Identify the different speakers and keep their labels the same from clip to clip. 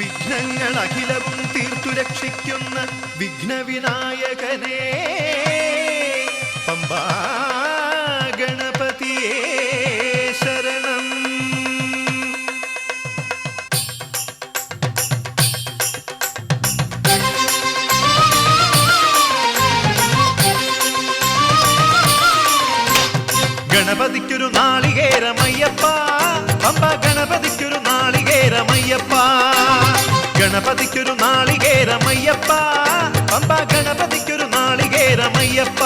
Speaker 1: വിഘ്നങ്ങൾ അഖിലവും തീർത്തു രക്ഷിക്കുന്ന വിഘ്നവിനായകനേ. പമ്പാ ഗണപതിയേ. ഗണപതിക്കൊരു നാളികേരമയ്യപ്പ പമ്പ ഗണപതിക്കൊരു നാളികേരമയ്യപ്പ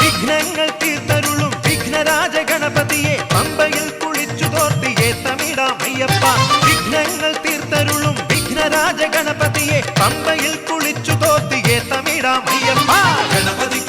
Speaker 1: വിഘ്നങ്ങൾ തീർത്തരുളും വിഘ്നരാജ ഗണപതിയെ പമ്പയിൽ കുളിച്ചു തോർത്തിയെ തമിഴാമയ്യപ്പ വിഘ്നങ്ങൾ തീർത്തരുളും വിഘ്നരാജ ഗണപതിയെ പമ്പയിൽ കുളിച്ചു തോർത്തിയെ തമിഴാമയ്യപ്പ ഗണപതിക്കൊരു നാളികേരമയ്യപ്പ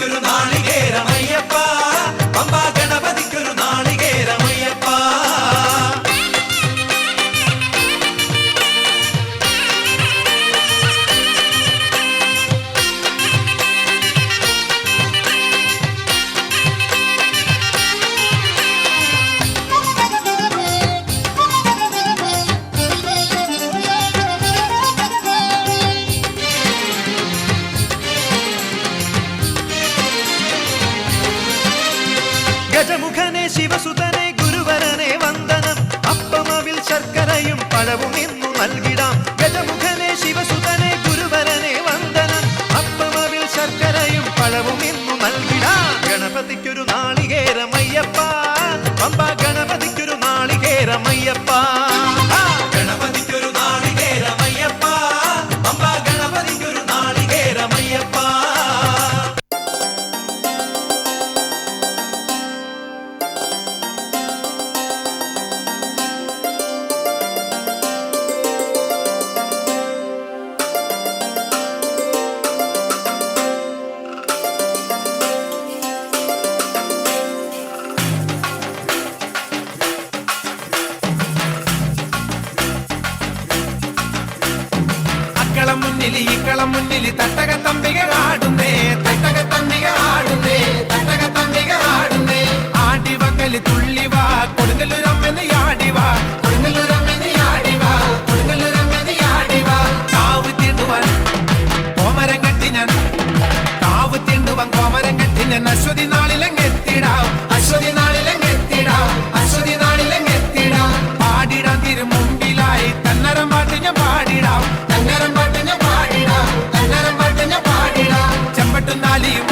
Speaker 2: മുമ്പിലായി തന്നരം പാട്ട് ഞാൻ പാടിടാം. തന്നരം പാട്ട് ഞാൻ പാടിടാം. തന്നരം പാട്ട് ഞാൻ പാടിടാം. ചെമ്പട്ടും നാലിയും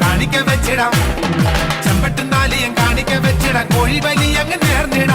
Speaker 2: കാണിക്ക വെച്ചിടാം. ചെമ്പട്ടും നാലിയും കാണിക്ക വെച്ചിടാം. കോഴി വലിയ അങ്ങ് നേർന്നിടാം.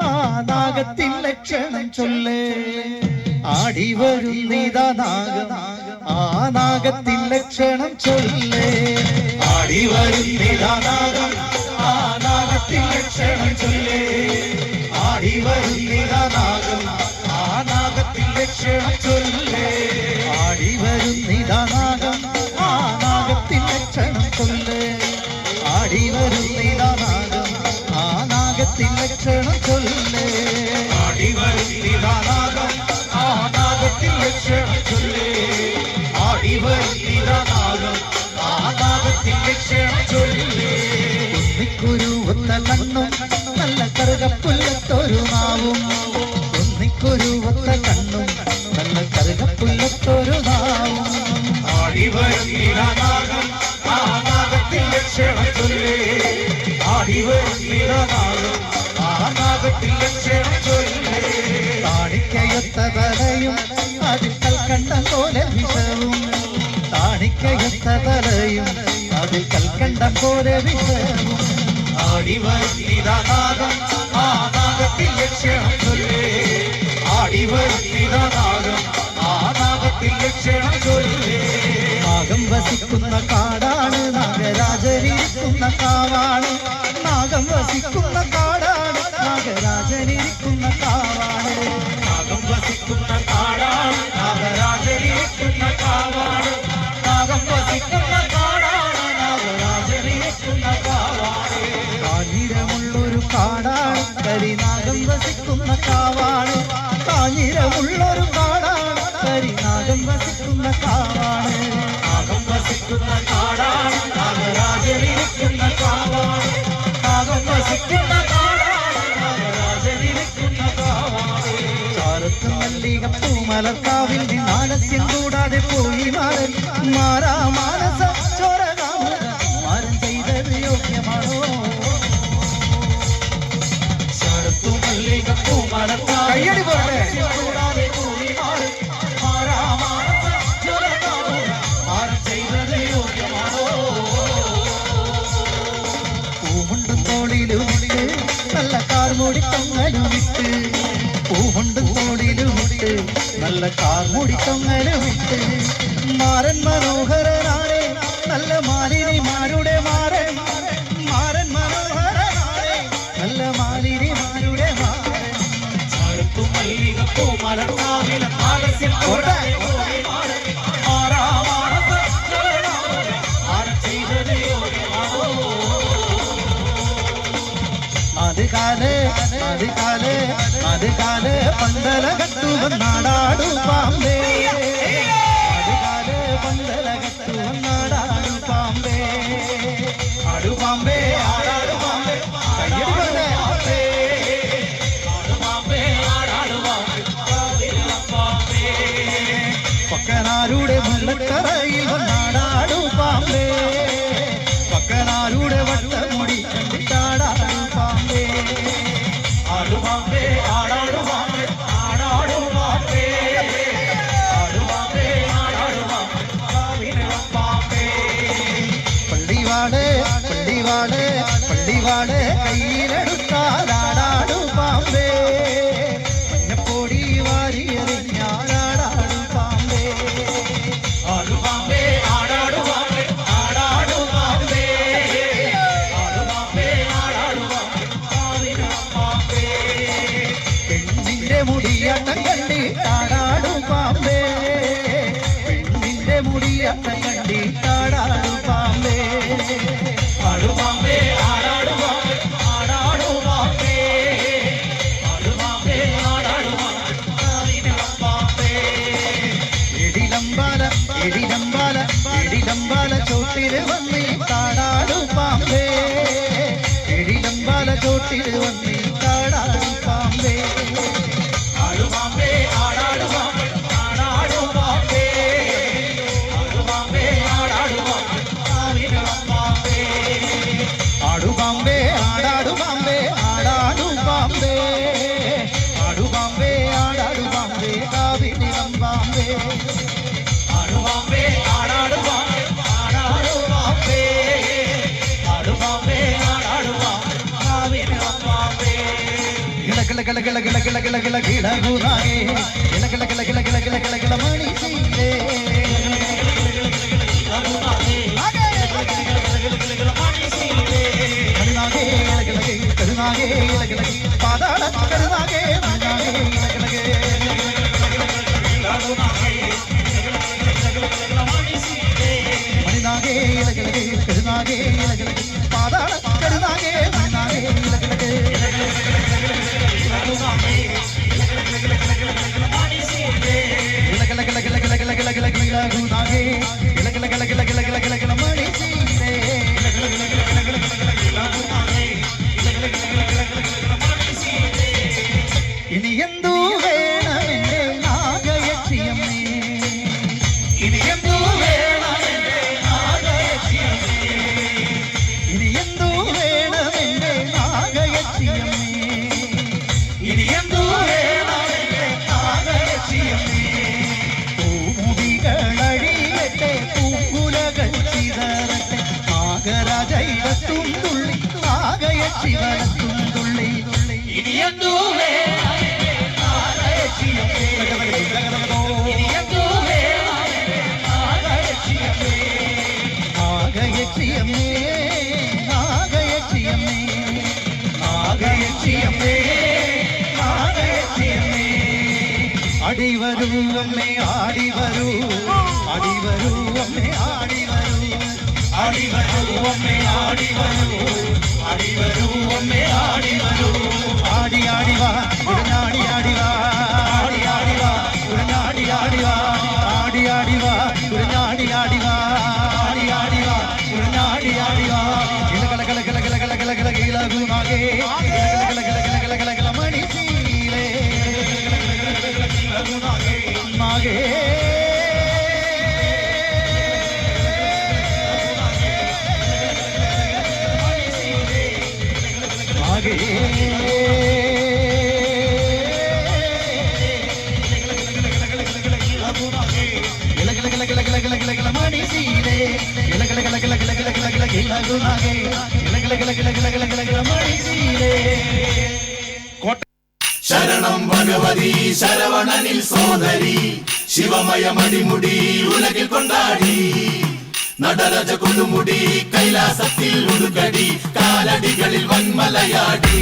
Speaker 3: ആ നാഗത്തിൻ ലക്ഷണം ചൊല്ലേ. ആടി വരുന്നിതാ നാഗം. ആ നാഗത്തിൻ ലക്ഷണം ചൊല്ലേ. ആടി വരുന്നിതാ നാഗം. ആ നാഗത്തിൻ ലക്ഷണം ചൊല്ലേ. ആടി വരുന്നിതാ നാഗം. ആ നാഗത്തിൻ ലക്ഷണം ചൊല്ലേ. ആടി വരുന്നിതാ നാഗം. ആ നാഗത്തിൻ ലക്ഷണം ചൊല്ലേ. ആടി വരുന്നിതാ നാഗത്തിൻ ലക്ഷണം ചൊല്ലേ ആടി വരുന്നിതാ നാഗം ആ നാഗത്തിൻ ലക്ഷണം ചൊല്ലേ ആടി വരുന്നിതാ നാഗം ആ നാഗത്തിൻ ലക്ഷണം ചൊല്ലേ കുന്നിക്കുരുവത്ത കണ്ണും നല്ല കറുകപ്പുല്ലത്തൊരു നാവും കുന്നിക്കുരുവത്ത കണ്ണും നല്ല കറുകപ്പുല്ലത്തൊരു നാവും ആടി വരുന്നിതാ നാഗം ആ നാഗത്തിൻ ലക്ഷണം താണിക്കയൊത്ത തലയും അതിൽ കൽക്കണ്ടം പോലെ വിഷവും താണിക്കയൊത്ത തലയും അതിൽ കൽക്കണ്ടം പോലെ വിഷവും നാഗം ആ നാഗത്തിൽ ലക്ഷണം ചൊല്ലേ നാഗം ആ നാഗത്തിൻ ലക്ഷണം ചൊല്ലേ. വസിക്കുന്ന കാടാണ് നാഗരാജനിരിക്കുന്ന കാവാണ്. നാഗം വസിക്കുന്ന കാടാണ് നാഗരാജനിരിക്കുന്ന കാവാണ് മല്ലിക പൂമലർക്കാവിൽ നിന്നാലസ്യം കൂടാതെ പോയി മാറൻ മാറാ മാനസ ചോരകാമ മാരൻ ചെയ്തത് യോഗ്യമാണോ ചാരത്തു മല്ലിക പൂമലർക്കാവിൽ
Speaker 4: കയ്യടി പോട്ടെ.
Speaker 3: കൂടാതെ പോയി മാറൻ മാറാ മാനസ ചോരകാമ മാരൻ ചെയ്തത് യോഗ്യമാണോ പൂമുണ്ടും തോളിലും ഇട്ട് നല്ല കാർമൂടി തൊങ്ങലും ഇട്ട് പൂമുണ്ടും തോളിലും ഇട്ട് നല്ല കാർ ഇട്ട് മാരൻ മനോഹരനാണ്. നല്ല മാലിനിമാരുടെ മാരൻ മാരൻ മനോഹരനാണ്. നല്ല മാലിനിമാരുടെ മാരൻ ചാരത്തു മല്ലിക പൂമരം ആലസ്യം நடனாடாடும் பாம்பே. பள்ளிவாடு பள்ளிவாடு பள்ளிவாடு கையில் எடுத்தாரா கிள கிள கிள கிள கிள கிள கிள பூரானே கிள கிள கிள கிள கிள பாதாள கருணாகே கருணாகே വരൂ അമ്മേ ആടി വരൂ അടി വരൂ അമ്മേ ആടി വരൂ അടി വരൂ അമ്മേ ആടി വരൂ അടി വരൂ അമ്മേ ആടി വരൂ ആടി ആടി വാ
Speaker 4: ശരണം ഭഗവതി ശരവണനിൽ സോദരി ശിവമയ മടിമുടി ഉലകിൽ കൊണ്ടാടി. നടരാജ കൊടുമുടി കൈലാസത്തിൽ ഉടുക്കടി കാലടികളിൽ വൻമലയാടി.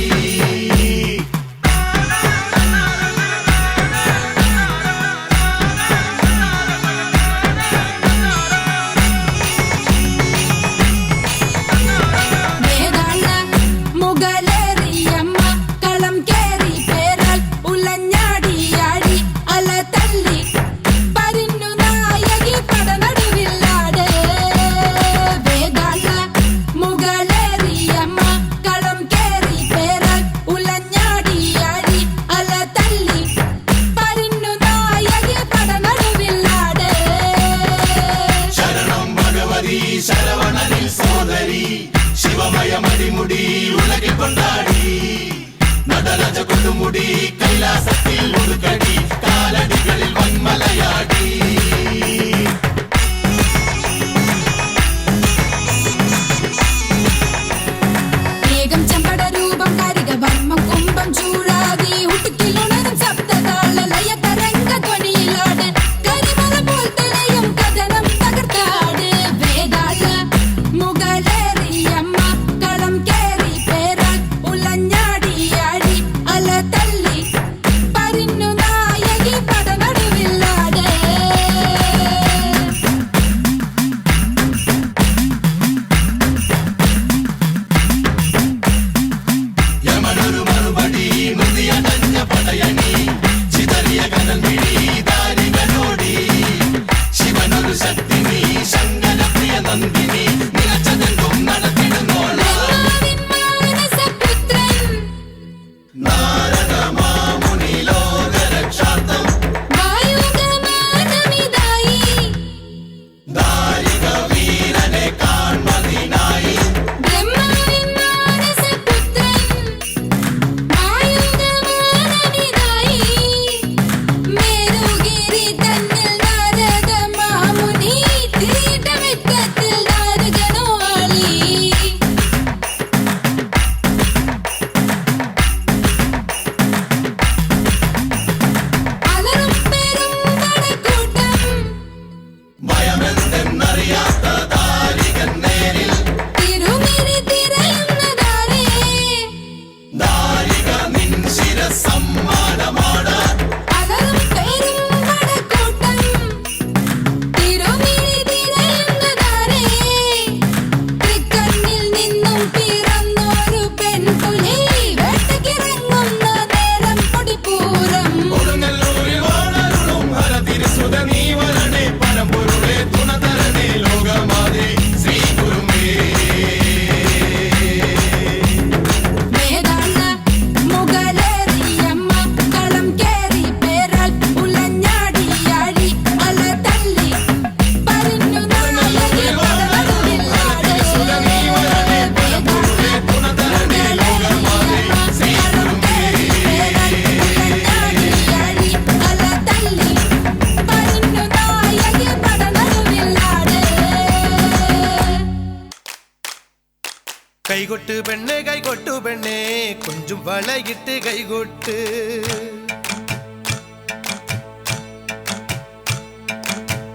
Speaker 4: கொட்டு பெண்ணே கை கொட்டு பெண்ணே. கொஞ்சம் வளையிட்டு கை கொட்டு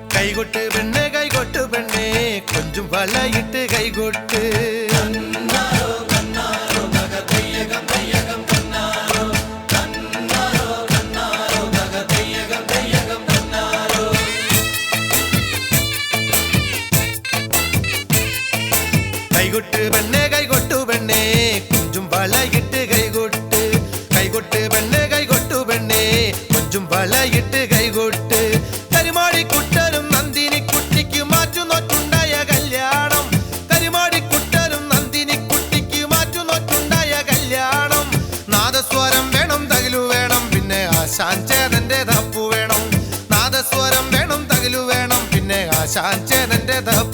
Speaker 4: கை கொட்டு பெண்ணே கை கொட்டு பெண்ணே. கொஞ்சம் வளையிட்டு கை கொட்டு ചാഞ്ചനന്റെ
Speaker 5: തപ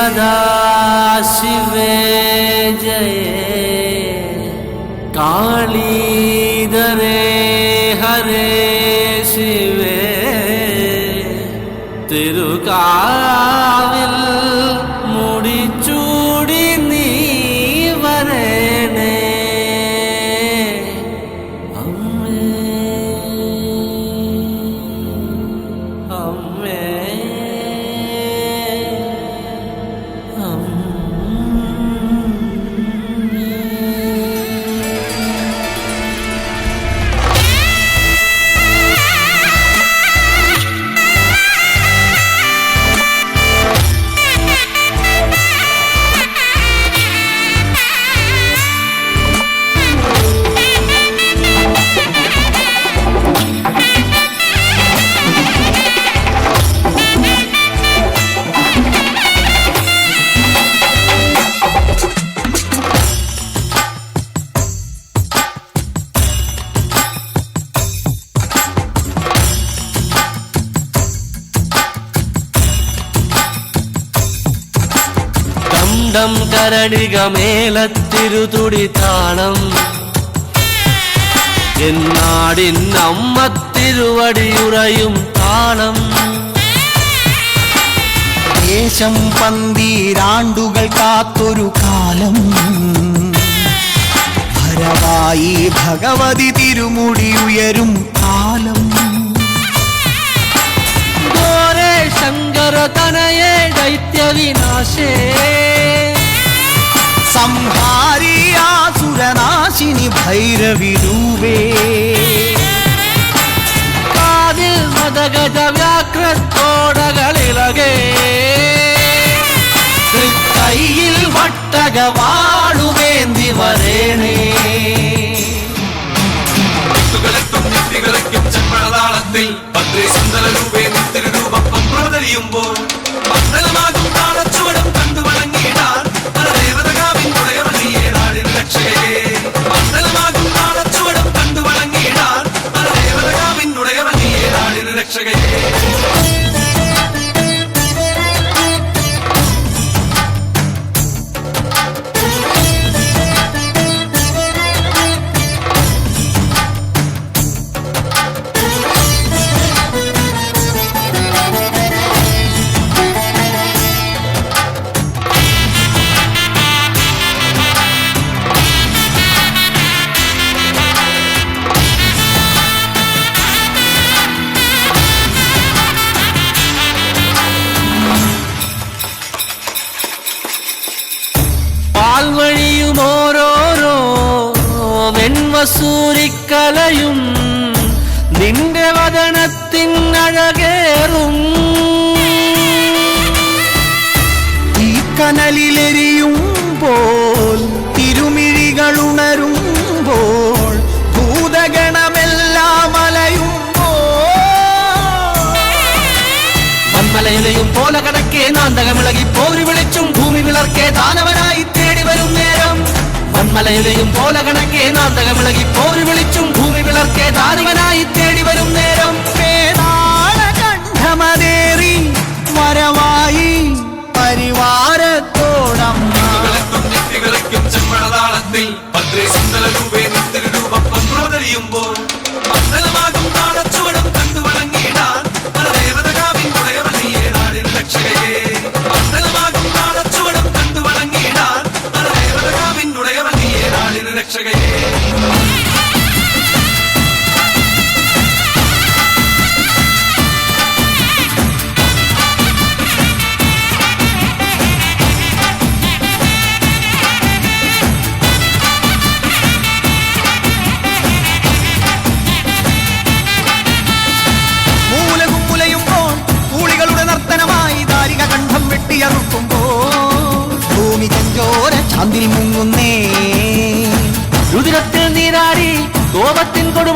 Speaker 5: सदा शिवे जय।
Speaker 6: മേലത്തിരുതുടിതാണം മേലത്തിരുതുടി താളം. എന്നാടിൻ അമ്മ തിരുവടിയുറയും താളം.
Speaker 7: ദേശം പന്തീരാണ്ടുകൾ കാത്തൊരു കാലം. ഭരവായി ഭഗവതി തിരുമുടി ഉയരും കാലം.
Speaker 6: ശങ്കര തനയേ ദൈത്യവിനാശേ.
Speaker 7: സംഹാരിയാസുരനാശിനി ഭൈരവി രൂപേ
Speaker 6: കാതിൽ മതഗജ വ്യാക്രത്തോടകളിലകേ
Speaker 7: കയ്യിൽ വട്ടക വാളുവേന്തി വരേണേ
Speaker 1: മുത്തുകളെത്തും നെറ്റികളയ്ക്കും ചെമ്പഴതാളത്തിൽ ഭദ്രേ സുന്ദര രൂപേ നിത്യരൂപം പന്ത്രവതരിയുമ്പോൾ മണ്ഡലമാകും താളച്ചുവടും നാടിൻ
Speaker 6: കടക്കേ പോരി വിളിച്ചും ഭൂമി വിളർക്കെ ദാനവനായി തേടി വരും നേരം. വന്മലയിലെയും പോല കണക്കെ നാന്തകമിളകി പോരി വിളിച്ചും ഭൂമി വിളർക്കെ ദാനവനായി തേടി വരും നേരം.
Speaker 7: വേദാളകണ്ഠമതേറി വരവായി പരിവാരത്തോടമ്മ.
Speaker 1: ചെമ്പഴതാളത്തിൽ ഭദ്രേ സുന്ദര രൂപേ നിത്യരൂപം മണ്ഡലമാകും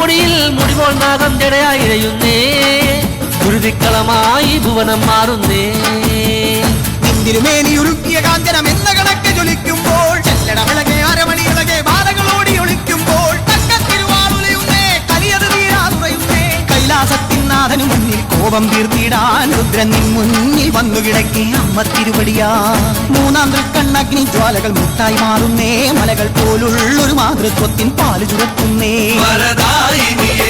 Speaker 6: കൊടുമുടിയിൽ മുടിപോൾ നാഗം ജടയായി ഇഴയുന്നേ കുരുതിക്കളമായി ഭുവനം മാറുന്നേ.
Speaker 7: ഉരുക്കിയ കാഞ്ചനം എന്ന നാഥനു മുന്നിൽ കോപം തീർത്തിടാൻ രുദ്രൻ നിൻ മുന്നിൽ വന്നു കിടക്കി. അമ്മ തിരുവടിയാ. മൂന്നാം തൃക്കണ്ണഗ്നി ജ്വാലകൾ മുട്ടായി മാറുന്നേ. മലകൾ പോലുള്ളൊരു മാതൃത്വത്തിൻ പാൽ ചുരത്തുന്നേ.
Speaker 1: വരദായിനിയെ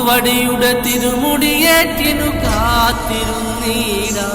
Speaker 6: തിരുവടിയുടെ തിരുമുടിയേറ്റിനു കാത്തിരുന്നീടാ.